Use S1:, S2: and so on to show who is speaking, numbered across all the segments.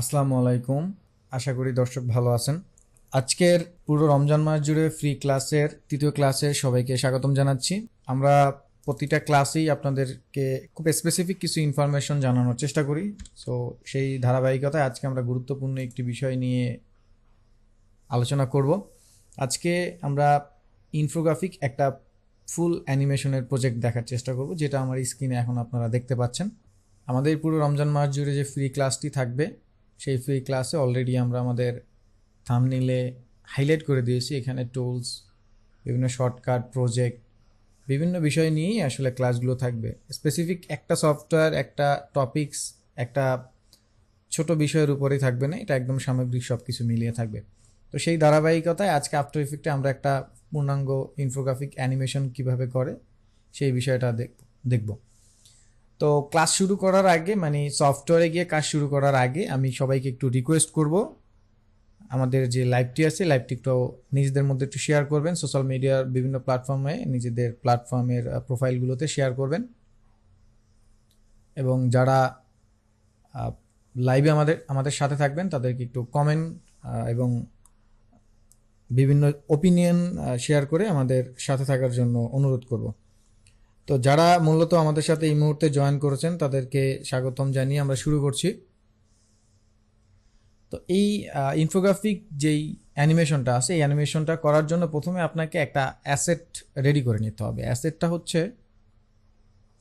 S1: আসসালামু আলাইকুম। আশা করি দর্শক ভালো আছেন। আজকের পুরো রমজান মাস জুড়ে ফ্রি ক্লাসের তৃতীয় ক্লাসে সবাইকে স্বাগতম জানাচ্ছি। আমরা প্রতিটা ক্লাসেই আপনাদেরকে খুব স্পেসিফিক কিছু ইনফরমেশন জানানোর চেষ্টা করি। সো সেই ধারাবাহিকতায় আজকে আমরা গুরুত্বপূর্ণ একটি বিষয় নিয়ে আলোচনা করব। আজকে আমরা ইনফোগ্রাফিক একটা ফুল অ্যানিমেশনের প্রজেক্ট দেখার চেষ্টা করব, যেটা আমার স্ক্রিনে এখন আপনারা দেখতে পাচ্ছেন। আমাদের পুরো রমজান মাস জুড়ে যে ফ্রি ক্লাসটি থাকবে সেই ফ্রি ক্লাসে অলরেডি আমরা আমাদের থামনিলে হাইলাইট করে দিয়েছি। এখানে টুলস বিভিন্ন শর্টকাট প্রজেক্ট বিভিন্ন বিষয় নিয়েই আসলে ক্লাসগুলো থাকবে। স্পেসিফিক একটা সফটওয়্যার একটা টপিকস একটা ছোট বিষয়ের উপরেই থাকবে না। এটা একদম সামগ্রিক সব কিছু মিলিয়ে থাকবে। তো সেই ধারাবাহিকতায় আজকে আফটার ইফেক্টে আমরা একটা পূর্ণাঙ্গ ইনফোগ্রাফিক অ্যানিমেশন কীভাবে করে, সেই বিষয়টা দেখ- দেখব। তো ক্লাস শুরু করার আগে মানে সফটওয়্যারে গিয়ে কাজ শুরু করার আগে আমি সবাইকে একটু রিকোয়েস্ট করব। আমাদের যে লাইভটি আছে লাইভটি একটু নিজেদের মধ্যে একটু শেয়ার করবেন। সোশ্যাল মিডিয়ার বিভিন্ন প্ল্যাটফর্মে নিজেদের প্ল্যাটফর্মের প্রোফাইলগুলোতে শেয়ার করবেন। এবং যারা লাইভে আমাদের আমাদের সাথে থাকবেন, তাদেরকে একটু কমেন্ট এবং বিভিন্ন ওপিনিয়ন শেয়ার করে আমাদের সাথে থাকার জন্য অনুরোধ করব। তো যারা মূলত আমাদের সাথে এই মুহূর্তে জয়েন করেছেন, তাদেরকে স্বাগতম জানিয়ে আমরা শুরু করছি। তো এই ইনফোগ্রাফিক যেই অ্যানিমেশনটা আছে, এই অ্যানিমেশনটা করার জন্য প্রথমে আপনাকে একটা অ্যাসেট রেডি করে নিতে হবে। অ্যাসেটটা হচ্ছে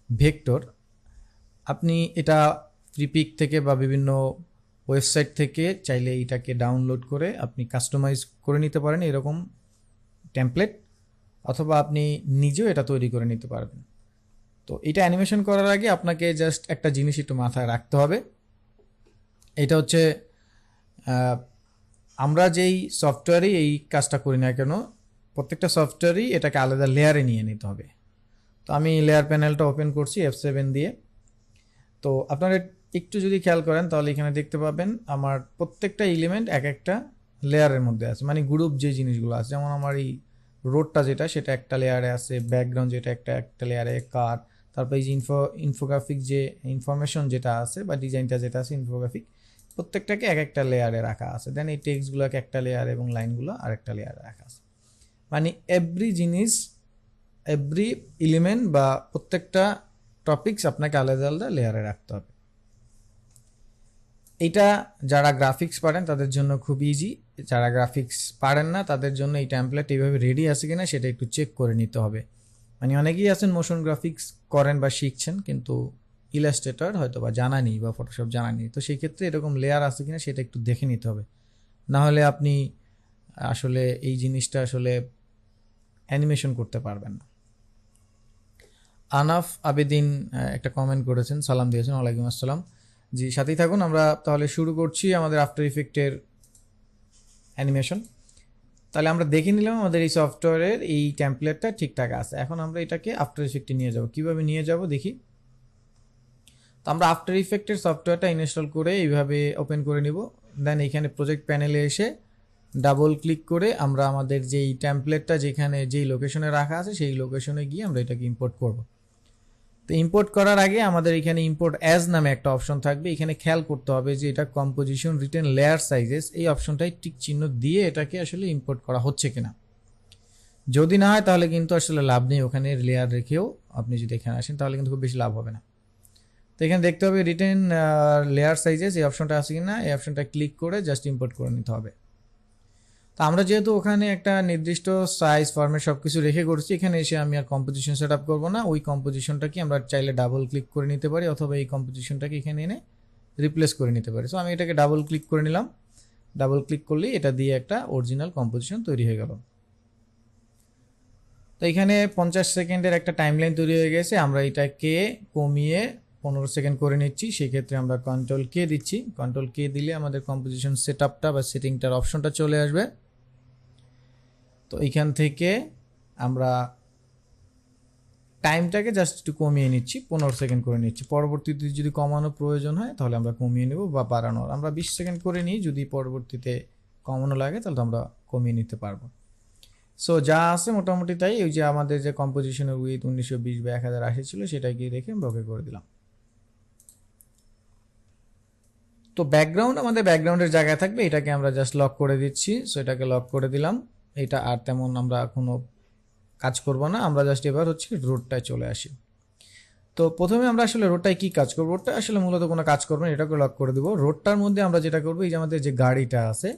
S1: ভেক্টর আপনি এটা ফ্রিপিক থেকে বা বিভিন্ন ওয়েবসাইট থেকে চাইলে এটাকে ডাউনলোড করে আপনি কাস্টমাইজ করে নিতে পারেন এরকম টেমপ্লেট অথবা আপনি নিজেও এটা তৈরি করে নিতে পারবেন। তো এটা অ্যানিমেশন করার আগে আপনাকে জাস্ট একটা জিনিস একটু মাথায় রাখতে হবে। এটা হচ্ছে আমরা যেই সফটওয়্যারেই এই কাজটা করি না কেন, প্রত্যেকটা সফটওয়্যারই এটাকে আলাদা লেয়ারে নিয়ে নিতে হবে। তো আমি লেয়ার প্যানেলটা ওপেন করছি এফ সেভেন দিয়ে। তো আপনারা একটু যদি খেয়াল করেন, তাহলে এখানে দেখতে পাবেন আমার প্রত্যেকটা এলিমেন্ট এক একটা লেয়ারের মধ্যে আছে। মানে গ্রুপ যে জিনিসগুলো আছে, যেমন আমার এই রোডটা যেটা, সেটা একটা লেয়ারে আছে ব্যাকগ্রাউন্ড যেটা একটা একটা লেয়ারে কার তারপর এই যে ইনফো ইনফোগ্রাফিক যে ইনফরমেশন যেটা আছে বা ডিজাইনটা যেটা আছে ইনফোগ্রাফিক প্রত্যেকটাকে এক একটা লেয়ারে রাখা আছে। দেন এই টেক্সটগুলোকে একটা লেয়ার এবং লাইনগুলো আর একটা লেয়ারে রাখা আছে। মানে এভরি জিনিস এভরি এলিমেন্ট বা প্রত্যেকটা টপিকস আপনাকে আলাদা আলাদা লেয়ারে রাখতে হবে। এটা যারা গ্রাফিক্স পারেন, তাদের জন্য খুব ইজি যারা গ্রাফিক্স পারেন না, তাদের জন্য এই ট্যাম্পলেট এইভাবে রেডি আছে কিনা, সেটা একটু চেক করে নিতে হবে। মানে অনেকেই আছেন মোশন গ্রাফিক্স করেন বা শিখছেন, কিন্তু ইলাস্ট্রেটর হয়তো বা জানা নেই বা ফটোশপ জানা নেই। তো সেই ক্ষেত্রে এরকম লেয়ার আছে কিনা সেটা একটু দেখে নিতে হবে। না হলে আপনি আসলে এই জিনিসটা আসলে অ্যানিমেশন করতে পারবেন না। আনাফ আবেদিন একটা কমেন্ট করেছেন, সালাম দিয়েছেন, ওয়ালাইকুম আসসালাম। জি, সাথেই থাকুন, আমরা তাহলে শুরু করছি আমাদের আফটার ইফেক্টের অ্যানিমেশন তাহলে আমরা দেখে নিলাম আমাদের এই সফটওয়্যারের এই টেমপ্লেটটা ঠিকঠাক আছে। এখন আমরা এটাকে আফটার ইফেক্টে নিয়ে যাব। কীভাবে নিয়ে যাব দেখি? তো আমরা আফটার ইফেক্টের সফটওয়্যারটা ইনস্টল করে এইভাবে ওপেন করে নিব। দেন এখানে প্রজেক্ট প্যানেলে এসে ডাবল ক্লিক করে আমরা আমাদের যেই টেমপ্লেটটা যেখানে যেই লোকেশনে রাখা আছে, সেই লোকেশনে গিয়ে আমরা এটাকে ইম্পোর্ট করব। তো ইম্পোর্ট করার আগে আমাদের এখানে ইম্পোর্ট অ্যাজ নামে একটা অপশন থাকবে। এখানে খেয়াল করতে হবে যে এটা কম্পোজিশন রিটেন লেয়ার সাইজেস এই অপশনটাই টিক চিহ্ন দিয়ে এটাকে আসলে ইম্পোর্ট করা হচ্ছে কিনা। যদি না হয় তাহলে কিন্তু আসলে লাভ নেই ওখানে লেয়ার রেখেও আপনি যদি এখানে আসেন তাহলে কিন্তু খুব বেশি লাভ হবে না। তো এখানে দেখতে হবে রিটেন লেয়ার সাইজেস এই অপশনটা আছে কিনা? এই অপশনটা ক্লিক করে জাস্ট ইম্পোর্ট করে নিতে হবে। তো আমরা যেহেতু ওখানে একটা নির্দিষ্ট সাইজ ফর্মে সব কিছু রেখে করছি এখানে এসে আমি আর কম্পোজিশন সেট আপ করব না। ওই কম্পোজিশনটাকে আমরা চাইলে ডাবল ক্লিক করে নিতে পারি, অথবা এই কম্পোজিশনটাকে এখানে এনে রিপ্লেস করে নিতে পারি। সো আমি এটাকে ডাবল ক্লিক করে নিলাম। ডাবল ক্লিক করলেই এটা দিয়ে একটা অরিজিনাল কম্পোজিশন তৈরি হয়ে গেল। তো এখানে পঞ্চাশ সেকেন্ডের একটা টাইমলাইন তৈরি হয়ে গেছে। আমরা এটাকে কমিয়ে পনেরো সেকেন্ড করে নিচ্ছি। সেক্ষেত্রে আমরা কন্ট্রোল কে দিচ্ছি। কন্ট্রোল কে দিলে আমাদের কম্পোজিশন সেট আপটা বা সেটিংটার অপশনটা চলে আসবে। তো এইখান থেকে আমরা টাইমটাকে জাস্ট একটু কমিয়ে নিচ্ছি, পনেরো সেকেন্ড করে নিচ্ছি। পরবর্তীতে যদি কমানো প্রয়োজন হয়, তাহলে আমরা কমিয়ে নেব বা বাড়ানোর আমরা বিশ সেকেন্ড করে নিই, যদি পরবর্তীতে কমানো লাগে, তাহলে তো আমরা কমিয়ে নিতে পারব। সো যা আছে মোটামুটি তাই। ওই যে আমাদের যে কম্পোজিশনের উইথ উনিশশো বিশ বা এক হাজার আশি ছিল সেটাকে রেখে আমরা ওকে করে দিলাম। তো ব্যাকগ্রাউন্ড আমাদের ব্যাকগ্রাউন্ডের জায়গায় থাকবে, এটাকে আমরা জাস্ট লক করে দিচ্ছি। সো এটাকে লক করে দিলাম। এটা আর তেমন আমরা কোনো কাজ করব না। আমরা জাস্ট এবার হচ্ছে রোডটায় চলে আসি। তো প্রথমে আমরা আসলে রোডটায় কি কাজ করব? রোডটা আসলে মূলত কোনো কাজ করব না এটাকে লক করে দেবো। রোডটার মধ্যে আমরা যেটা করব, এই যে আমাদের যে গাড়িটা আছে,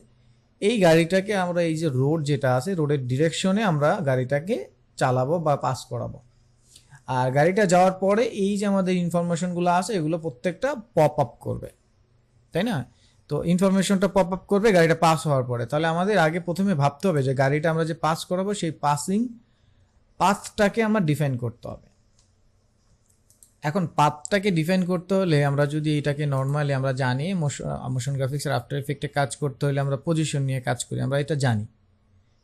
S1: এই গাড়িটাকে আমরা এই যে রোড যেটা আছে রোডের ডিরেকশনে আমরা গাড়িটাকে চালাবো বা পাস করাবো। আর গাড়িটা যাওয়ার পরে এই যে আমাদের ইনফরমেশনগুলো আছে, এগুলো প্রত্যেকটা পপ আপ করবে। তাই না? তো ইনফরমেশনটা পপ আপ করবে, গাড়িটা পাস হওয়ার পরে। তাহলে আমাদের আগে প্রথমে ভাবতে হবে যে গাড়িটা আমরা যে পাস করাবো, সেই পাসিং পাথটাকে আমরা ডিফাইন করতে হবে। এখন পাথটাকে ডিফাইন করতে হলে আমরা যদি এটাকে নর্মালি আমরা জানি মোশন গ্রাফিক্সের আফটার এফেক্টে কাজ করতে হলে আমরা পজিশন নিয়ে কাজ করি, আমরা এটা জানি।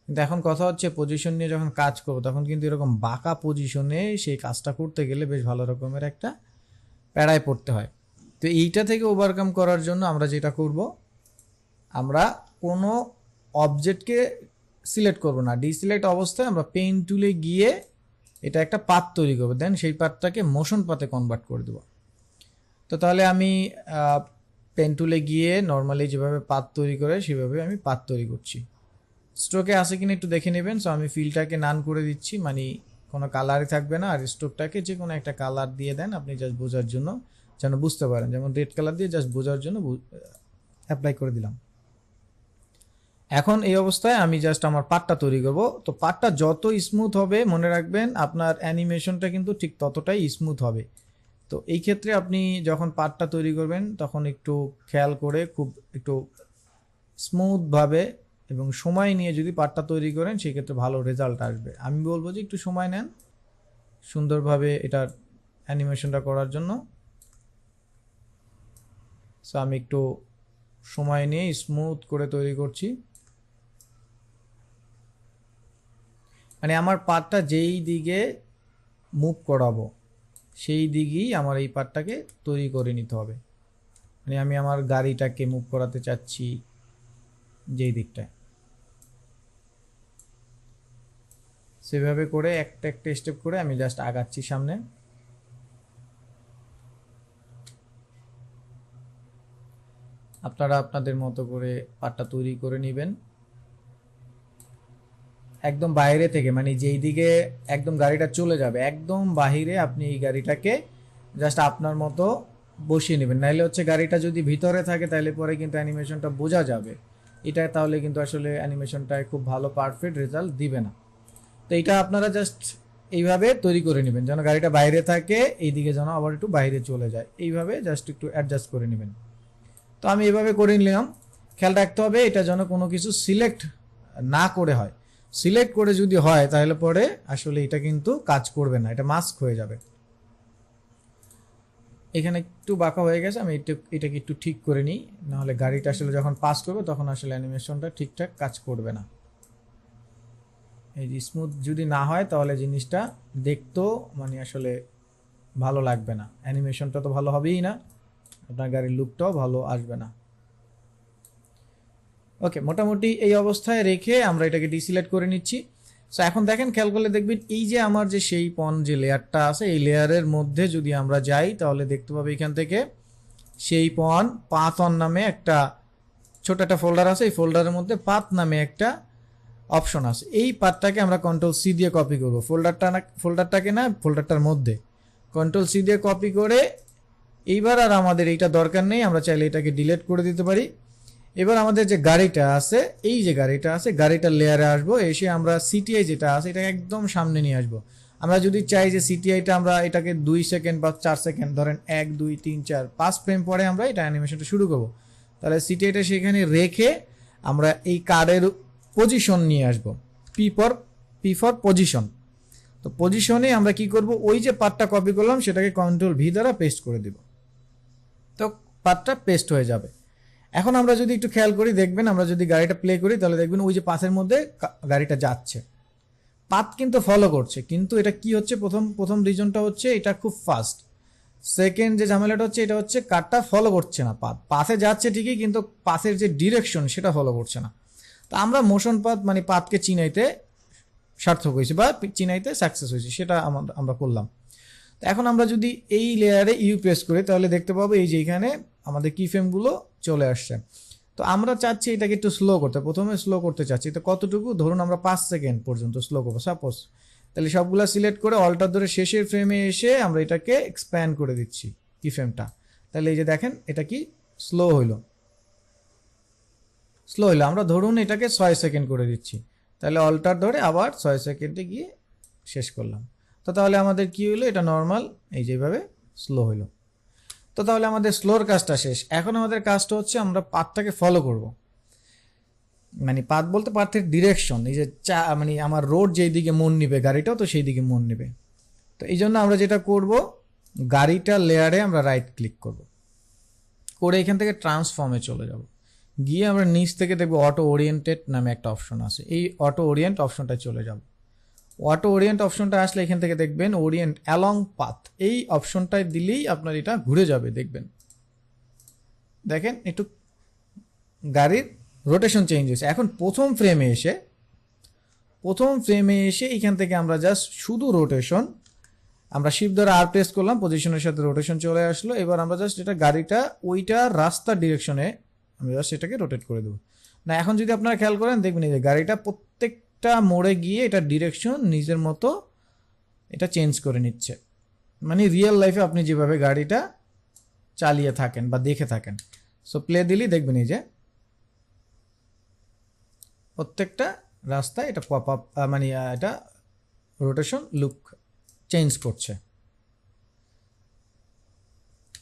S1: কিন্তু এখন কথা হচ্ছে পজিশন নিয়ে যখন কাজ করব, তখন কিন্তু এরকম বাঁকা পজিশনে সেই কাজটা করতে গেলে বেশ ভালো রকমের একটা প্যাড়ায় পড়তে হয়। তো এইটা থেকে ওভারকাম করার জন্য আমরা যেটা করব, আমরা কোনো অবজেক্টকে সিলেক্ট করব না। ডিসিলেক্ট অবস্থায় আমরা পেন টুলে গিয়ে এটা একটা পাত তৈরি করব দেন সেই পাতটাকে মোশন পাতে কনভার্ট করে দেবো। তো তাহলে আমি পেন টুলে গিয়ে নর্মালি যেভাবে পাত তৈরি করে সেভাবে আমি পাত তৈরি করছি। স্ট্রোকে আছে কিনা একটু দেখে নেবেন। সো আমি ফিলটাকে নান করে দিচ্ছি মানে কোনো কালারই থাকবে না। আর স্ট্রোকটাকে যে কোনো একটা কালার দিয়ে দেন, আপনি জাস্ট বোঝার জন্য যেন বুঝতে পারেন। যেমন রেড কালার দিয়ে জাস্ট বোঝার জন্য অ্যাপ্লাই করে দিলাম। এখন এই অবস্থায় আমি জাস্ট আমার পাটটা তৈরি করব। তো পাটটা যত স্মুথ হবে, মনে রাখবেন আপনার অ্যানিমেশনটা কিন্তু ঠিক ততটাই স্মুথ হবে। তো এই ক্ষেত্রে আপনি যখন পাটটা তৈরি করবেন, তখন একটু খেয়াল করে খুব একটু স্মুথভাবে এবং সময় নিয়ে যদি পাটটা তৈরি করেন সেক্ষেত্রে ভালো রেজাল্ট আসবে। আমি বলব যে একটু সময় নেন, সুন্দরভাবে এটার অ্যানিমেশনটা করার জন্য। সো আমি একটু সময় নিয়ে স্মুথ করে তৈরি করছি। মানে আমার পাটটা যেই দিকে মুভ করাবো, সেই দিকেই আমার এই পাটটাকে তৈরি করে নিতে হবে। মানে আমি আমার গাড়িটাকে মুভ করাতে চাচ্ছি যেই দিকটায়। সেভাবে করে একটা একটা স্টেপ করে আমি জাস্ট আগাচ্ছি সামনে। আপনারা আপনাদের মতো করে পাটটা তৈরি করে নেবেন। একদম বাইরে থেকে মানে যেই দিকে একদম গাড়িটা চলে যাবে, একদম বাহিরে আপনি এই গাড়িটাকে জাস্ট আপনার মতো বসিয়ে নেবেন। নাইলে হচ্ছে গাড়িটা যদি ভিতরে থাকে, তাহলে পরে কিন্তু অ্যানিমেশনটা বোঝা যাবে। এটা তাহলে কিন্তু আসলে অ্যানিমেশনটায় খুব ভালো পারফেক্ট রেজাল্ট দিবে না। তো এটা আপনারা জাস্ট এইভাবে তৈরি করে নেবেন, যেন গাড়িটা বাইরে থাকে, এইদিকে যেন আবার একটু বাইরে চলে যায়। এইভাবে জাস্ট একটু অ্যাডজাস্ট করে নেবেন। তো আমি এভাবে করে নিলাম। খেয়াল রাখতে হবে, এটা যেন কোনো কিছু সিলেক্ট না করে হয়। সিলেক্ট করে যদি হয়, তাহলে পরে আসলে এটা কিন্তু কাজ করবে না, এটা মাস্ক হয়ে যাবে। এখানে একটু বাঁকা হয়ে গেছে, আমি একটু, এটাকে একটু ঠিক করে নিই, নাহলে গাড়িটা আসলে যখন পাস করবে, তখন আসলে অ্যানিমেশনটা ঠিকঠাক কাজ করবে না। এই স্মুথ যদি না হয়, তাহলে জিনিসটা দেখতেও মানে আসলে ভালো লাগবে না। অ্যানিমেশনটা তো ভালো হবেই না। আপনার গাড়ির লুকটাও ভালো আসবে না। ওকে মোটামুটি এই অবস্থায় রেখে আমরা এটাকে ডিসিলেক্ট করে নিচ্ছি। সো এখন দেখেন, খেয়াল করলে দেখবেন এই যে আমার যে সেই পন যে লেয়ারটা আছে, এই লেয়ারের মধ্যে যদি আমরা যাই, তাহলে দেখতে পাবো এখান থেকে সেই পন পাথন নামে একটা ছোট একটা ফোল্ডার আছে। এই ফোল্ডারের মধ্যে পাত নামে একটা অপশন আছে। এই পাতটাকে আমরা কন্ট্রোল সি দিয়ে কপি করব। ফোল্ডারটা না ফোল্ডারটাকে না ফোল্ডারটার মধ্যে। কন্ট্রোল সি দিয়ে কপি করে এইবার আর আমাদের এইটা দরকার নেই, আমরা চাইলে এটাকে ডিলিট করে দিতে পারি। এবার আমাদের যে গাড়িটা আছে, এই যে গাড়িটা আছে, গাড়িটার লেয়ারে আসব, এসে আমরা সিটিআই যেটা আছে এটা একদম সামনে নিয়ে আসব। আমরা যদি চাই যে সিটিআইটা আমরা এটাকে দুই সেকেন্ড বা চার সেকেন্ড ধরেন এক, দুই, তিন, চার, পাঁচ ফ্রেম পরে আমরা এটা অ্যানিমেশনটা শুরু করব। তাহলে সিটিআইটা সেখানে রেখে আমরা এই কার্ডের পজিশন নিয়ে আসব। P for P for position তো পজিশনে আমরা কি করব? ওই যে পার্টটা কপি করলাম, সেটাকে কন্ট্রোল ভি দ্বারা পেস্ট করে দিব। তো পাতটা পেস্ট হয়ে যাবে। এখন আমরা যদি একটু খেয়াল করি, দেখবেন আমরা যদি গাড়িটা প্লে করি, তাহলে দেখবেন ওই যে পাথের মধ্যে গাড়িটা যাচ্ছে। পাত কিন্তু ফলো করছে, কিন্তু এটা কি হচ্ছে? প্রথম প্রথম রিজনটা হচ্ছে এটা খুব ফাস্ট সেকেন্ড যে ঝামেলাটা হচ্ছে, এটা হচ্ছে কারটা ফলো করছে না পাত। পাথে যাচ্ছে ঠিকই, কিন্তু পাথের যে ডিরেকশন সেটা ফলো করছে না। তা আমরা মোশন পাত মানে পাতকে চিনাইতে সার্থক হয়েছে বা চিনাইতে সাকসেস হয়েছে, সেটা আমরা করলাম। এখন আমরা যদি এই লেয়ারে ইউ প্রেস করি, তাহলে দেখতে পাবো এই যে এখানে আমাদের কি ফ্রেমগুলো চলে আসছে। তো আমরা চাচ্ছি এটাকে একটু স্লো করতে, প্রথমে স্লো করতে চাচ্ছি। তো কতটুকু? ধরুন আমরা পাঁচ সেকেন্ড পর্যন্ত স্লো করব সাপোজ তাহলে সবগুলা সিলেক্ট করে অল্টার ধরে শেষের ফ্রেমে এসে আমরা এটাকে এক্সপ্যান্ড করে দিচ্ছি কি ফ্রেমটা তাহলে এই যে দেখেন, এটা কি? স্লো হইল। স্লো হইল। আমরা ধরুন এটাকে ছয় সেকেন্ড করে দিচ্ছি। তাহলে অল্টার ধরে আবার ছয় সেকেন্ডে গিয়ে শেষ করলাম। তো তাহলে আমাদের কি হলো এটা নর্মাল এই যেভাবে স্লো হইল। তো তাহলে আমাদের স্লোর কাজটা শেষ। এখন আমাদের কাজটা হচ্ছে আমরা পাথটাকে ফলো করব। মানে পাথ বলতে পাথের ডিরেকশন এই যে চা মানে আমার রোড যেই দিকে মন নিবে গাড়িটাও তো সেই দিকে মন নেবে। তো এই জন্য আমরা যেটা করব, গাড়িটা লেয়ারে আমরা রাইট ক্লিক করব। করে এখান থেকে ট্রান্সফর্মে চলে যাব। গিয়ে আমরা নিচ থেকে দেখব অটো ওরিয়েন্টেড নামে একটা অপশন আছে। এই অটো ওরিয়েন্ট অপশনটায় চলে যাব। অটো ওরিয়েন্ট অপশনটা আসলে এখান থেকে দেখবেন ওরিয়েন্ট অ্যালং পাথ এই অপশনটায় দিলেই আপনার এটা ঘুরে যাবে, দেখবেন। দেখেন, একটু গাড়ির রোটেশন চেঞ্জ হয়েছে। এখন প্রথম ফ্রেমে এসে, প্রথম ফ্রেমে এসে এখান থেকে আমরা জাস্ট শুধু রোটেশন আমরা শিপ ধরে আর প্রেস করলাম পজিশনের সাথে রোটেশন চলে আসলো। এবার আমরা জাস্ট এটা গাড়িটা, ওইটা রাস্তার ডিরেকশনে আমরা জাস্ট এটাকে রোটেট করে দেবো। না, এখন যদি আপনারা খেয়াল করেন, দেখবেন এই যে গাড়িটা প্রত্যেকটা মোড়ে গিয়ে এটা ডিরেকশন নিজের মতো এটা চেঞ্জ করে নিচ্ছে। মানে রিয়েল লাইফে আপনি যেভাবে গাড়িটা চালিয়ে থাকেন বা দেখে থাকেন। সো প্লে দিলেই দেখবেন এই যে প্রত্যেকটা রাস্তায় এটা পপ আপ মানে এটা রোটেশন লুক চেঞ্জ করছে।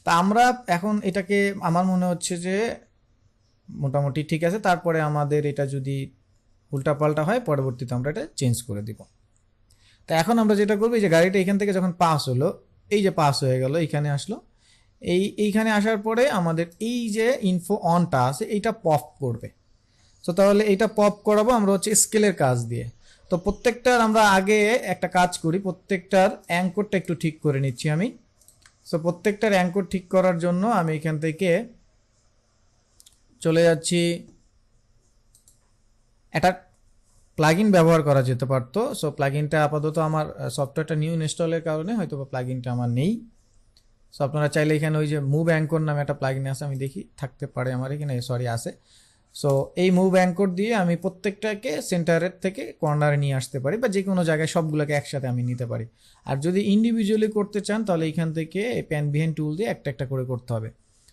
S1: তা আমরা এখন এটাকে, আমার মনে হচ্ছে যে মোটামুটি ঠিক আছে। তারপরে আমাদের এটা যদি উল্টাপাল্টা হয়, পরবর্তীতে আমরা এটা চেঞ্জ করে দিব। তা এখন আমরা যেটা করব, এই যে গাড়িটা এখান থেকে যখন পাস হলো, এই যে পাস হয়ে গেল, এইখানে আসলো। এই, এইখানে আসার পরে আমাদের এই যে ইনফো অনটা আছে, এইটা পপ করবে। তো তাহলে এইটা পপ করাবো আমরা হচ্ছে স্কেলের কাজ দিয়ে। তো প্রত্যেকটার আমরা আগে একটা কাজ করি, প্রত্যেকটার অ্যাঙ্করটা একটু ঠিক করে নিচ্ছি আমি। সো প্রত্যেকটার অ্যাঙ্কর ঠিক করার জন্য আমি এখান থেকে চলে যাচ্ছি। একটা প্লাগইন ব্যবহার করা যেতে পারতো। সো প্লাগইনটা আপাতত আমার সফটওয়্যারটা নিউ ইনস্টলের কারণে হয়তো বা প্লাগইনটা আমার নেই। সো আপনারা চাইলে এখানে ওই যে মুভ অ্যাঙ্কর নামে একটা প্লাগইন আছে, আমি দেখি, থাকতে পারে আমার এখানে সরি আছে। সো এই মুভ অ্যাঙ্কর দিয়ে আমি প্রত্যেকটাকে সেন্টারের থেকে কর্নারে নিয়ে আসতে পারি, বা যে কোনো জায়গায় সবগুলোকে একসাথে আমি নিতে পারি। আর যদি ইন্ডিভিজুয়ালি করতে চান, তাহলে এখান থেকে প্যান বিহেন টুল দিয়ে একটা একটা করে করতে হবে।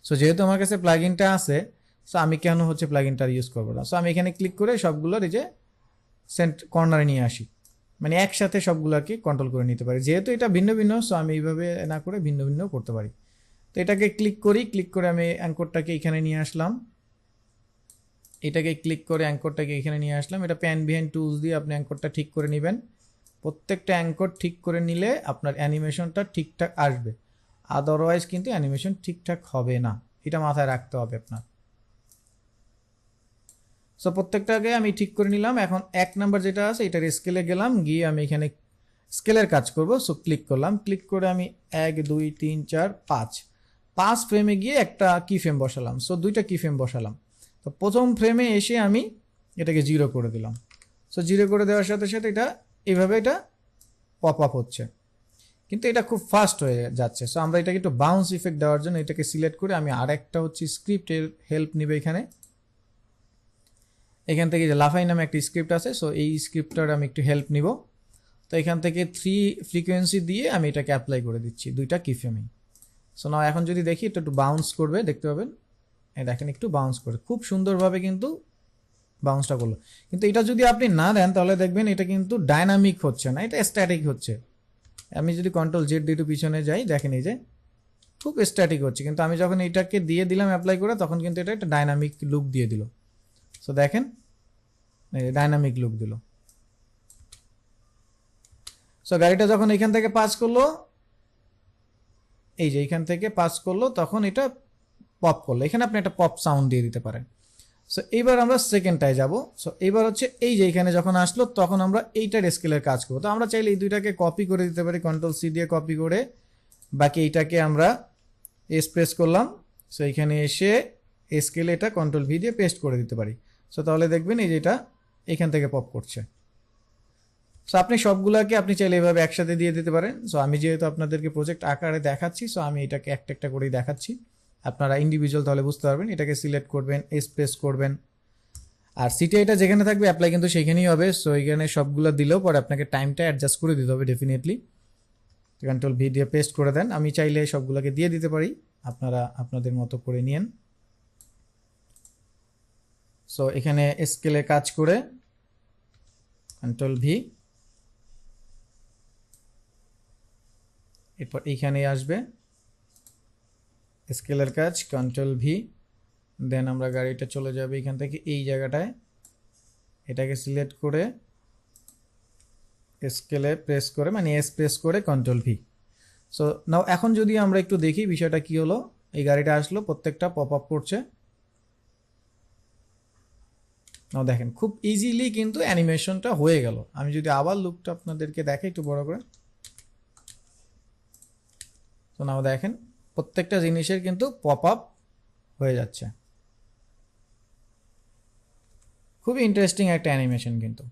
S1: সো যেহেতু আমার কাছে প্লাগইনটা আছে সো আমি কেন হচ্ছে প্লাগইনটা ইউজ করব না? সো আমি এখানে ক্লিক করে সবগুলোর এই যে সেন্ট কর্নারে নিয়ে আসি। মানে একসাথে সবগুলোকে কন্ট্রোল করে নিতে পারি। যেহেতু এটা ভিন্ন ভিন্ন সো আমি এইভাবে না করে ভিন্ন ভিন্ন করতে পারি। তো এটাকে ক্লিক করি ক্লিক করে আমি অ্যাঙ্করটাকে এখানে নিয়ে আসলাম। এটাকে ক্লিক করে অ্যাঙ্করটাকে এখানে নিয়ে আসলাম। এটা প্যান বিহাইন্ড টুলস দিয়ে আপনি অ্যাঙ্করটা ঠিক করে নেবেন। প্রত্যেকটা অ্যাঙ্কর ঠিক করে নিলে আপনার অ্যানিমেশনটা ঠিকঠাক আসবে। আদারওয়াইজ কিন্তু অ্যানিমেশন ঠিকঠাক হবে না। এটা মাথায় রাখতে হবে আপনার। সো প্রত্যেকটাকে আমি ঠিক করে নিলাম। এখন এক নাম্বার যেটা আছে, এটার স্কেলে গেলাম, গিয়ে আমি এখানে স্কেলের কাজ করব। সো ক্লিক করলাম। ক্লিক করে আমি এক, দুই, তিন, চার, পাঁচ। পাঁচ ফ্রেমে গিয়ে একটা কি ফ্রেম বসালাম। সো দুইটা কি ফ্রেম বসালাম। তো প্রথম ফ্রেমে এসে আমি এটাকে জিরো করে দিলাম। সো জিরো করে দেওয়ার সাথে সাথে এটা, এভাবে এটা পপ আপ হচ্ছে। কিন্তু এটা খুব ফাস্ট হয়ে যাচ্ছে। সো আমরা এটাকে একটু বাউন্স ইফেক্ট দেওয়ার জন্য এটাকে সিলেক্ট করে আমি আরেকটা হচ্ছে স্ক্রিপ্টের হেল্প নিবে এখানে। এখান থেকে যে লাফাই নামে একটা স্ক্রিপ্ট আছে সো এই স্ক্রিপ্টটার আমি একটু হেল্প নিব। তো এখান থেকে থ্রি ফ্রিকোয়েন্সি দিয়ে আমি এটাকে অ্যাপ্লাই করে দিচ্ছি, দুইটা কিফেমেই সো না এখন যদি দেখি এটা একটু বাউন্স করবে, দেখতে পাবেন? দেখেন, একটু বাউন্স করে, খুব সুন্দরভাবে কিন্তু বাউন্সটা করল। কিন্তু এটা যদি আপনি না দেন, তাহলে দেখবেন এটা কিন্তু ডাইনামিক হচ্ছে না, এটা স্ট্যাটিক হচ্ছে। আমি যদি কন্ট্রোল জেড দিয়ে একটু পিছনে যাই, দেখেন এই যে, খুব স্ট্যাটিক হচ্ছে। কিন্তু আমি যখন এটাকে দিয়ে দিলাম অ্যাপ্লাই করে, তখন কিন্তু এটা একটা ডাইনামিক লুক দিয়ে দিল। সো দেখেন ডাইনামিক লুক দিল। সো গাড়িটা যখন এখান থেকে পাস করল, এই যে এখান থেকে পাস করল, তখন এটা পপ করল। এখানে আপনি একটা পপ সাউন্ড দিয়ে দিতে পারেন। সো এইবার আমরা সেকেন্ডটায় যাব। সো এইবার হচ্ছে এই যে এখানে যখন আসলো, তখন আমরা এইটার স্কেলের কাজ করব। তো আমরা চাইলে এই দুইটাকে কপি করে দিতে পারি কন্ট্রোল সি দিয়ে কপি করে। বাকি এইটাকে আমরা এক্সপ্রেস করলাম। সো এখানে এসে স্কেলে এটা কন্ট্রোল ভি দিয়ে পেস্ট করে দিতে পারি। সো তাহলে দেখবেন এই যে এটা এখান থেকে পপ করছে। সো আপনি সবগুলোকে আপনি চাইলে এভাবে একসাথে দিয়ে দিতে পারেন। সো আমি যেহেতু আপনাদেরকে প্রজেক্ট আকারে দেখাচ্ছি সো আমি এটাকে একটা একটা করেই দেখাচ্ছি। আপনারা ইন্ডিভিজুয়াল তাহলে বুঝতে পারবেন, এটাকে সিলেক্ট করবেন স্পেস করবেন। আর সিটি এটা যেখানে থাকবে অ্যাপ্লাই কিন্তু সেখানেই হবে। সো এখানে সবগুলো দিলেও পরে আপনাকে টাইমটা অ্যাডজাস্ট করে দিতে হবে ডেফিনেটলি কন্ট্রোল ভি দিয়ে পেস্ট করে দেন। আমি চাইলে সবগুলোকে দিয়ে দিতে পারি। আপনারা আপনাদের মতো করে নিয়েন। সো এখানে স্কেলে কাজ করে কন্ট্রোল ভি এরপর এইখানে আসবে। স্কেলের কাজ কন্ট্রোল ভি দেন আমরা গাড়িটা চলে যাবে এখান থেকে এই জায়গাটায়। এটাকে সিলেক্ট করে স্কেলে প্রেস করে মানে এস প্রেস করে কন্ট্রোল ভি সো নাও এখন যদি আমরা একটু দেখি বিষয়টা কি হলো, এই গাড়িটা আসলো, প্রত্যেকটা পপ আপ করছে। নাও দেখেন, খুব ইজিলি কিন্তু অ্যানিমেশনটা হয়ে গেল। আমি যদি আবার লুকটা আপনাদেরকে দেখাই, একটু বড় করে। তো নাও দেখেন, প্রত্যেকটা জিনিসের কিন্তু পপ আপ হয়ে যাচ্ছে। খুবই ইন্টারেস্টিং একটা অ্যানিমেশন কিন্তু।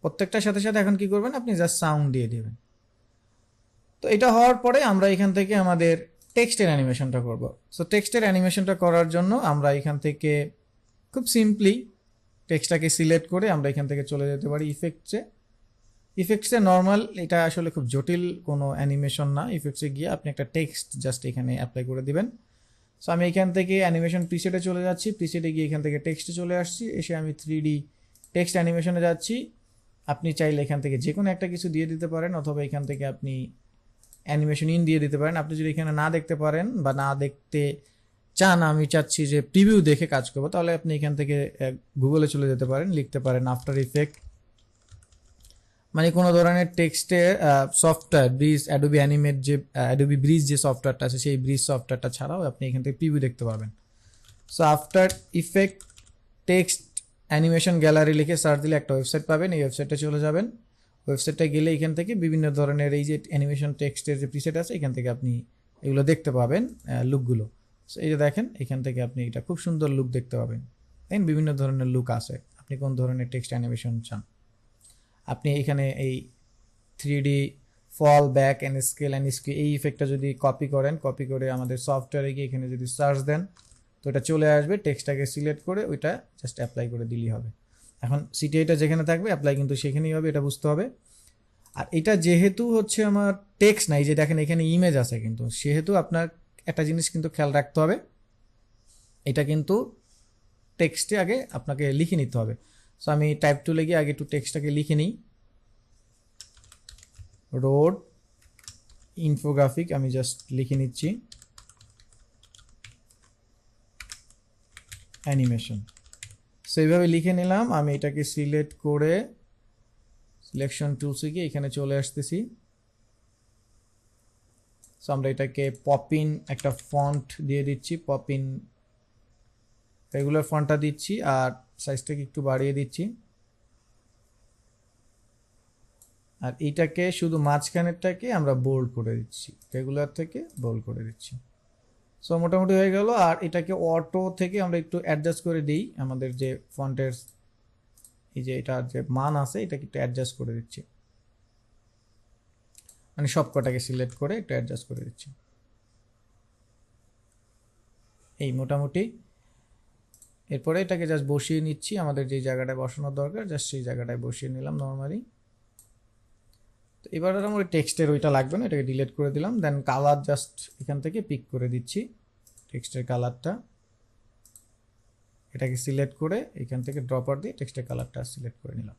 S1: প্রত্যেকটার সাথে সাথে এখন কি করবেন আপনি? জাস্ট সাউন্ড দিয়ে দিবেন। তো এটা হওয়ার পরে আমরা এখান থেকে আমাদের টেক্সটের অ্যানিমেশনটা করব। সো টেক্সটের অ্যানিমেশনটা করার জন্য আমরা এখান থেকে খুব সিম্পলি টেক্সটটাকে সিলেক্ট করে আমরা এখান থেকে চলে যেতে পারি ইফেক্টসে ইফেক্টসে নর্মাল এটা আসলে খুব জটিল কোনো অ্যানিমেশন না। ইফেক্টসে গিয়ে আপনি একটা টেক্সট জাস্ট এখানে অ্যাপ্লাই করে দিবেন। সো আমি এখান থেকে অ্যানিমেশন প্রিসেটে চলে যাচ্ছি। প্রিসেটে গিয়ে এখান থেকে টেক্সটে চলে আসছি। এসে আমি থ্রি ডি টেক্সট অ্যানিমেশনে যাচ্ছি। আপনি চাইলে এখান থেকে যে কোনো একটা কিছু দিয়ে দিতে পারেন অথবা এখান থেকে আপনি অ্যানিমেশন ইন দিয়ে দিতে পারেন। আপনি যদি এখানে না দেখতে পারেন বা না দেখতে চান আমি চাচ্ছি যে প্রিভিউ দেখে কাজ করব। তাহলে আপনি এখান থেকে গুগলে চলে যেতে পারেন, লিখতে পারেন আফটার ইফেক্ট মানে কোনো ধরনের টেক্সটে সফটওয়্যার ব্রিজ অ্যাডোবি অ্যানিমেট যে অ্যাডোবি ব্রিজ যে সফটওয়্যারটা আছে, সেই ব্রিজ সফটওয়্যারটা ছাড়াও আপনি এখান থেকে প্রিভিউ দেখতে পারবেন so after effect text animation gallery লিখে সার্চ দিলে একটা ওয়েবসাইট পাবেন, এই ওয়েবসাইটে চলে যাবেন। ওয়েবসাইটে গেলে এখান থেকে বিভিন্ন ধরনের এই যে অ্যানিমেশন টেক্সটের যে প্রিসেট আছে, এখান থেকে আপনি এগুলো দেখতে পাবেন লুকগুলো সো এই যে দেখেন, এখান থেকে আপনি এটা খুব সুন্দর লুক দেখতে পাবেন। দেন বিভিন্ন ধরনের লুক আছে। আপনি কোন ধরনের টেক্সট অ্যানিমেশন চান? আপনি এখানে এই three D fall back and scale and scale এই ইফেক্টটা যদি কপি করেন কপি করে আমাদের সফটওয়্যারে গিয়ে এখানে যদি সার্চ দেন, তো এটা চলে আসবে। টেক্সটটাকে সিলেক্ট করে ওইটা জাস্ট অ্যাপ্লাই করে দিলেই হবে। এখন সিটিআইটা যেখানে থাকবে অ্যাপ্লাই কিন্তু সেখানেই হবে, এটা বুঝতে হবে। আর এটা যেহেতু হচ্ছে আমার টেক্সট নাই, যে দেখেন এখানে ইমেজ আছে কিন্তু, সেহেতু আপনার একটা জিনিস কিন্তু খেয়াল রাখতে হবে। এটা কিন্তু টেক্সটে আগে আপনাকে লিখে নিতে হবে। সো আমি টাইপ টুলে গিয়ে আগে একটু টেক্সটটাকে লিখে নিই। রোড ইনফোগ্রাফিক আমি জাস্ট লিখে নিচ্ছি। অ্যানিমেশন সো এইভাবে লিখে নিলাম। আমি এটাকে সিলেক্ট করে সিলেকশন টুলসে গিয়ে এখানে চলে আসতেছি। সো আমরা এটাকে পপিন একটা ফন্ট দিয়ে দিচ্ছি পপিন রেগুলার ফন্টটা দিচ্ছি আর সাইজটাকে একটু বাড়িয়ে দিচ্ছি। আর এইটাকে শুধু মাঝখানেরটাকে আমরা বোল্ড করে দিচ্ছি রেগুলার থেকে বোল্ড করে দিচ্ছি। সো মোটামুটি হয়ে গেল আর এটাকে অটো থেকে আমরা একটু অ্যাডজাস্ট করে দিই, আমাদের যে ফন্টের এই যে এটার যে মান আছে, এটাকে একটু অ্যাডজাস্ট করে দিচ্ছি। মানে সব কটাকে সিলেক্ট করে একটু অ্যাডজাস্ট করে দিচ্ছি। এই মোটামুটি। এরপরে এটাকে জাস্ট বসিয়ে নিচ্ছি। আমাদের যে জায়গাটায় বসানোর দরকার জাস্ট সেই জায়গাটায় বসিয়ে নিলাম নর্মালি তো এবার আর আমার টেক্সটের ওইটা লাগবে না, এটাকে ডিলিট করে দিলাম। দেন কালার জাস্ট এখান থেকে পিক করে দিচ্ছি, টেক্সটের কালারটা এটাকে সিলেক্ট করে এখান থেকে ড্রপার দিয়ে টেক্সটের কালারটা সিলেক্ট করে নিলাম।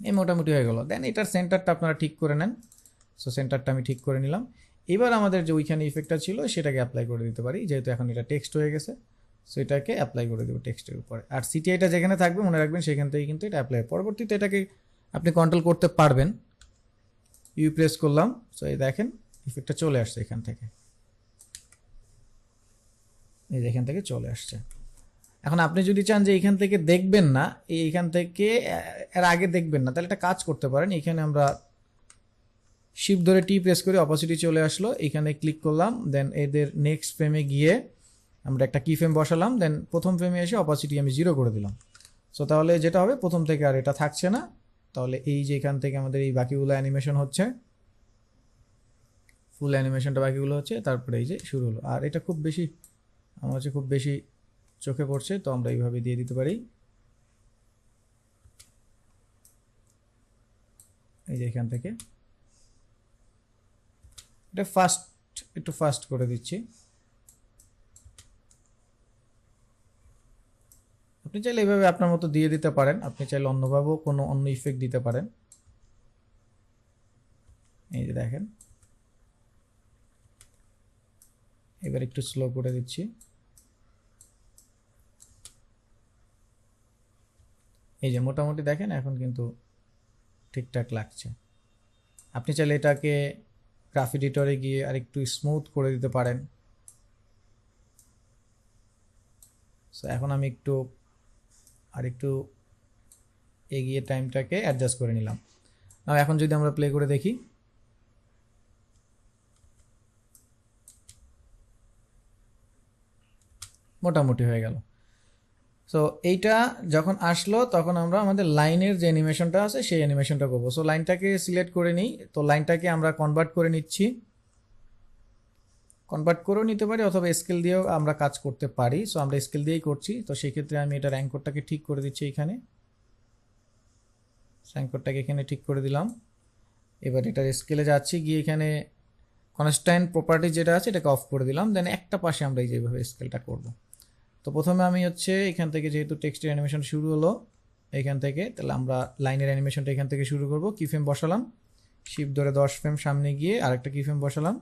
S1: এই মোটামুটি হয়ে গেল। দেন এটার সেন্টারটা আপনারা ঠিক করে নেন। সো সেন্টারটা আমি ঠিক করে নিলাম। এবার আমাদের যে ওইখানে ইফেক্টটা ছিল, সেটাকে অ্যাপ্লাই করে দিতে পারি। যেহেতু এখন এটা টেক্সট হয়ে গেছে সো এটাকে অ্যাপ্লাই করে দেবো টেক্সটের উপরে। আর সিটিআইটা যেখানে থাকবে, মনে রাখবেন, সেখান থেকে কিন্তু এটা অ্যাপ্লাই পরবর্তীতে এটাকে আপনি কন্ট্রোল করতে পারবেন। ইউ প্রেস করলাম সো এই দেখেন ইফেক্টটা চলে আসছে এখান থেকে। এই এখান থেকে চলে আসছে। এখন আপনি যদি চান যে এখান থেকে দেখবেন না এইখান থেকে এর আগে দেখবেন না, তাহলে একটা কাজ করতে পারেন। এখানে আমরা শিপ ধরে টি প্রেস করে অপোসিটি চলে আসলো। এখানে ক্লিক করলাম দেন এদের নেক্সট ফ্রেমে গিয়ে আমরা একটা কি ফ্রেম বসালাম দেন প্রথম ফ্রেমে এসে অপোসিটি আমি জিরো করে দিলাম। সো তাহলে যেটা হবে, প্রথম থেকে আর এটা থাকছে না। তাহলে এই যে এখান থেকে আমাদের এই বাকিগুলো অ্যানিমেশন হচ্ছে ফুল অ্যানিমেশনটা বাকিগুলো হচ্ছে, তারপরে এই যে শুরু হলো। আর এটা খুব বেশি, আমার হচ্ছে খুব বেশি চোখে পড়ছে, তো আমরা এইভাবে দিয়ে দিতে পারি। এই যে এখান থেকে। এটা ফাস্ট, একটু ফাস্ট করে দিচ্ছি। আপনি চাইলে এইভাবে আপনার মতো দিয়ে দিতে পারেন। আপনি চাইলে অন্যভাবেও কোনো অন্য ইফেক্ট দিতে পারেন। এই যে দেখেন। এবার একটু স্লো করে দিচ্ছি। এই যে মোটামুটি দেখেন, এখন কিন্তু ঠিকঠাক লাগছে। আপনি চাইলে এটাকে গ্রাফ এডিটরে গিয়ে আর একটু স্মুথ করে দিতে পারেন। সো এখন আমি একটু আর একটু এগিয়ে টাইমটাকে অ্যাডজাস্ট করে নিলাম। এখন যদি আমরা প্লে করে দেখি। মোটামুটি হয়ে গেল। সো এইটা যখন আসলো, তখন আমরা আমাদের লাইনের যে অ্যানিমেশনটা আছে, সেই অ্যানিমেশনটা করব। সো লাইনটাকে সিলেক্ট করে নিই। তো, লাইনটাকে আমরা কনভার্ট করে নিচ্ছি। কনভার্ট করেও নিতে পারি, অথবা স্কেল দিয়েও আমরা কাজ করতে পারি। সো আমরা স্কেল দিয়েই করছি। তো সেই ক্ষেত্রে আমি এটা র্যাঙ্ক কোডটাকে ঠিক করে দিচ্ছি এখানে। র্যাঙ্ক কোডটাকে এখানে ঠিক করে দিলাম। এবার এটার স্কেলে যাচ্ছি, গিয়ে এখানে কনস্ট্যান্ট প্রপার্টি যেটা আছে, এটাকে অফ করে দিলাম। দেন একটা পাশে আমরা এই যেভাবে স্কেলটা করব। তো প্রথমে আমি হচ্ছে এখান থেকে যেহেতু টেক্সটের অ্যানিমেশন শুরু হলো এখান থেকে, তাহলে আমরা লাইনের অ্যানিমেশনটা এখান থেকে শুরু করব। কি ফ্রেম বসালাম? শিপ ধরে দশ ফ্রেম সামনে গিয়ে আরেকটা কি ফ্রেম বসালাম?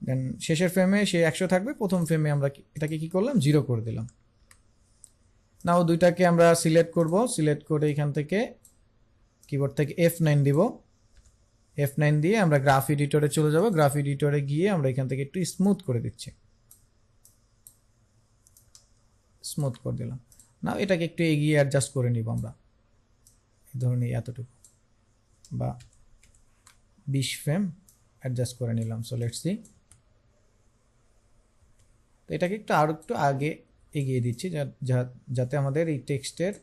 S1: দেন শেষের ফ্রেমে সে একশো থাকবে, প্রথম ফ্রেমে আমরা এটাকে কি করলাম? জিরো করে দিলাম। নাও দুইটাকে আমরা সিলেক্ট করব। সিলেক্ট করে এখান থেকে কিবোর্ড থেকে এফ নাইন দিব। এফ নাইন দিয়ে আমরা গ্রাফ এডিটরে চলে যাব। গ্রাফ এডিটরে গিয়ে আমরা এখান থেকে একটু স্মুথ করে দিচ্ছি। স্মুথ করে দিলাম। না এটাকে একটু এগিয়ে অ্যাডজাস্ট করে নিব আমরা। এই ধরুন এতটুকু। বা বিশ ফ্রেম অ্যাডজাস্ট করে নিলাম। সো লেটস সি তো এটাকে একটু আরও একটু আগে এগিয়ে দিচ্ছি যাতে আমাদের এই টেক্সটের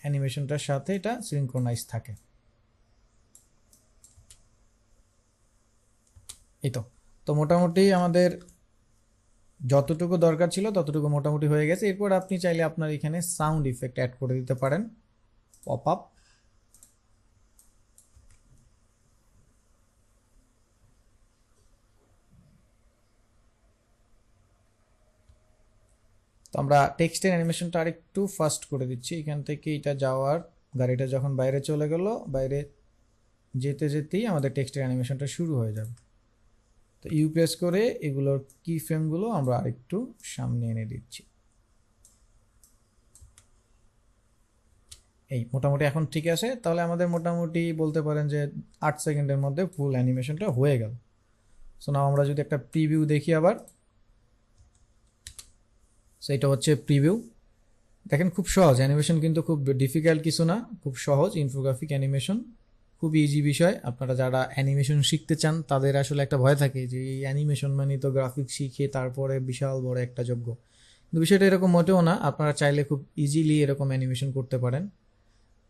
S1: অ্যানিমেশনটার সাথে এটা সিনক্রোনাইজ থাকে। এই তো। তো মোটামুটি আমাদের যতটুকু দরকার ছিল, ততটুকু মোটামুটি হয়ে গেছে। এরপর আপনি চাইলে আপনার এখানে সাউন্ড ইফেক্ট অ্যাড করে দিতে পারেন। পপ আপ তো আমরা টেক্সটের অ্যানিমেশনটা আরেকটু ফাস্ট করে দিচ্ছি। এখান থেকে এটা যাওয়ার, গাড়িটা যখন বাইরে চলে গেল, বাইরে যেতে যেতেই আমাদের টেক্সটের অ্যানিমেশনটা শুরু হয়ে যাবে। তো ইউ প্রেস করে এগুলোর কি ফ্রেমগুলো আমরা আরেকটু সামনে এনে দিচ্ছি। এই মোটামুটি এখন ঠিক আছে। তাহলে আমাদের মোটামুটি বলতে পারেন যে আট সেকেন্ডের মধ্যে ফুল অ্যানিমেশনটা হয়ে গেল। সো নাও আমরা যদি একটা প্রিভিউ দেখি আবার। সেইটা হচ্ছে প্রিভিউ দেখেন খুব সহজ। অ্যানিমেশন কিন্তু খুব ডিফিকাল্ট কিছু না। খুব সহজ। ইনফোগ্রাফিক অ্যানিমেশন খুব ইজি বিষয়। আপনারা যারা অ্যানিমেশন শিখতে চান, তাদের আসলে একটা ভয় থাকে যে, এই অ্যানিমেশন মানে তো গ্রাফিক শিখে তারপরে বিশাল বড় একটা যোগ্য কিন্তু বিষয়টা এরকম মোটেও না, আপনারা চাইলে খুব ইজিলি এরকম অ্যানিমেশন করতে পারেন।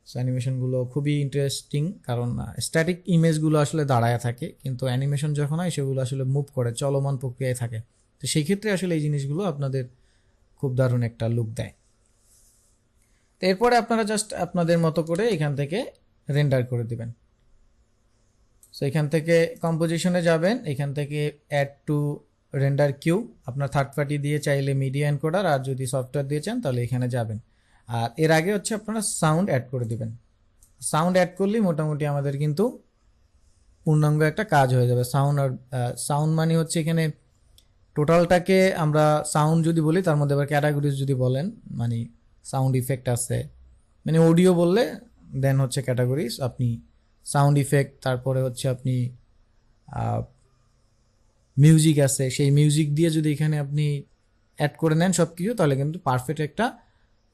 S1: সো অ্যানিমেশনগুলো খুবই ইন্টারেস্টিং কারণ স্ট্যাটিক ইমেজগুলো আসলে দাঁড়ায় থাকে, কিন্তু অ্যানিমেশন যখন হয়, সেগুলো আসলে মুভ করে, চলমান প্রক্রিয়ায় থাকে। তো সেই ক্ষেত্রে আসলে এই জিনিসগুলো আপনাদের খুব দারুণ একটা লুক দেয়। তো এরপরে আপনারা জাস্ট আপনাদের মতো করে এখান থেকে রেন্ডার করে দিবেন। সো এখান থেকে কম্পোজিশনে যাবেন, এখান থেকে অ্যাড টু রেন্ডার কিউ আপনার থার্ড পার্টি দিয়ে চাইলে মিডিয়া এনকোডার আর যদি সফটওয়্যার দিয়ে চান, তাহলে এখানে যাবেন। আর এর আগে হচ্ছে আপনারা সাউন্ড অ্যাড করে দিবেন। সাউন্ড অ্যাড করলেই মোটামুটি আমাদের কিন্তু পূর্ণাঙ্গ একটা কাজ হয়ে যাবে। সাউন্ড আর সাউন্ড মানে হচ্ছে এখানে টোটালটাকে আমরা সাউন্ড যদি বলি, তার মধ্যে আবার ক্যাটাগরিজ যদি বলেন মানে সাউন্ড ইফেক্ট আছে। মানে অডিও বললে দেন হচ্ছে ক্যাটাগরিজ আপনি সাউন্ড ইফেক্ট তারপরে হচ্ছে আপনি মিউজিক আছে, সেই মিউজিক দিয়ে যদি এখানে আপনি অ্যাড করে নেন সব কিছু তাহলে কিন্তু পারফেক্ট একটা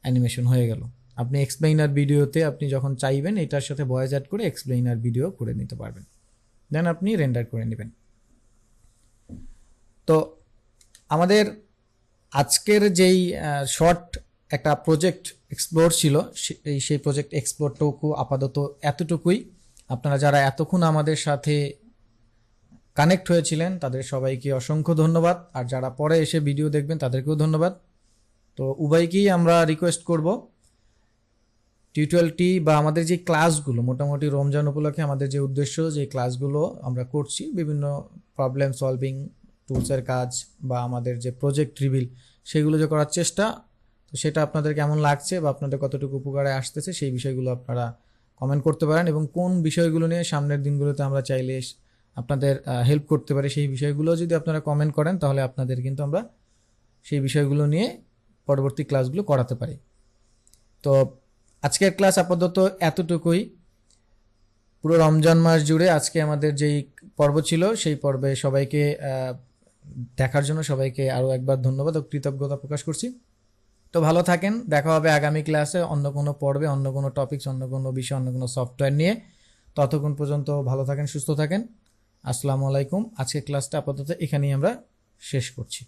S1: অ্যানিমেশন হয়ে গেল। আপনি এক্সপ্লেইনার ভিডিওতে আপনি যখন চাইবেন, এটার সাথে ভয়েস অ্যাড করে এক্সপ্লেইনার ভিডিও করে নিতে পারবেন। দেন আপনি রেন্ডার করে নেবেন। তো আমাদের আজকের যেই শর্ট একটা প্রজেক্ট এক্সপ্লোর ছিল সেই প্রজেক্ট এক্সপ্লোরটুকু আপাতত এতটুকুই। আপনারা যারা এতক্ষণ আমাদের সাথে কানেক্ট হয়েছিলেন, তাদের সবাইকে অসংখ্য ধন্যবাদ। আর যারা পরে এসে ভিডিও দেখবেন, তাদেরকেও ধন্যবাদ। তো উভয়কেই আমরা রিকোয়েস্ট করব টিউটোরিয়ালটি বা আমাদের যে ক্লাসগুলো মোটামুটি রমজান উপলক্ষে আমাদের যে উদ্দেশ্য, যে ক্লাসগুলো আমরা করছি, বিভিন্ন প্রবলেম সলভিং টুলসের কাজ বা আমাদের যে প্রজেক্ট রিভিল সেগুলো যে করার চেষ্টা, তো সেটা আপনাদের কেমন লাগছে বা আপনাদের কতটুকু উপকারে আসতেছে, সেই বিষয়গুলো আপনারা কমেন্ট করতে পারেন এবং কোন বিষয়গুলো নিয়ে সামনের দিনগুলোতে আমরা চাইলে আপনাদের হেল্প করতে পারি সেই বিষয়গুলো যদি আপনারা কমেন্ট করেন, তাহলে আপনাদের কিন্তু আমরা সেই বিষয়গুলো নিয়ে পরবর্তী ক্লাসগুলো করাতে পারি। তো আজকের ক্লাস আপাতত এতটুকুই। পুরো রমজান মাস জুড়ে আজকে আমাদের যেই পর্ব ছিল, সেই পর্বে সবাইকে দেখার জন্য সবাইকে আরও একবার ধন্যবাদ ও কৃতজ্ঞতা প্রকাশ করছি। তো ভালো থাকেন। দেখা হবে আগামী ক্লাসে অন্য কোনো পর্বে, অন্য কোনো টপিকস অন্য কোনো বিষয়, অন্য কোনো সফটওয়্যার নিয়ে। ততক্ষণ পর্যন্ত ভালো থাকেন, সুস্থ থাকেন। আসসালামু আলাইকুম। আজকের ক্লাসটা আপাতত এখানেই আমরা শেষ করছি।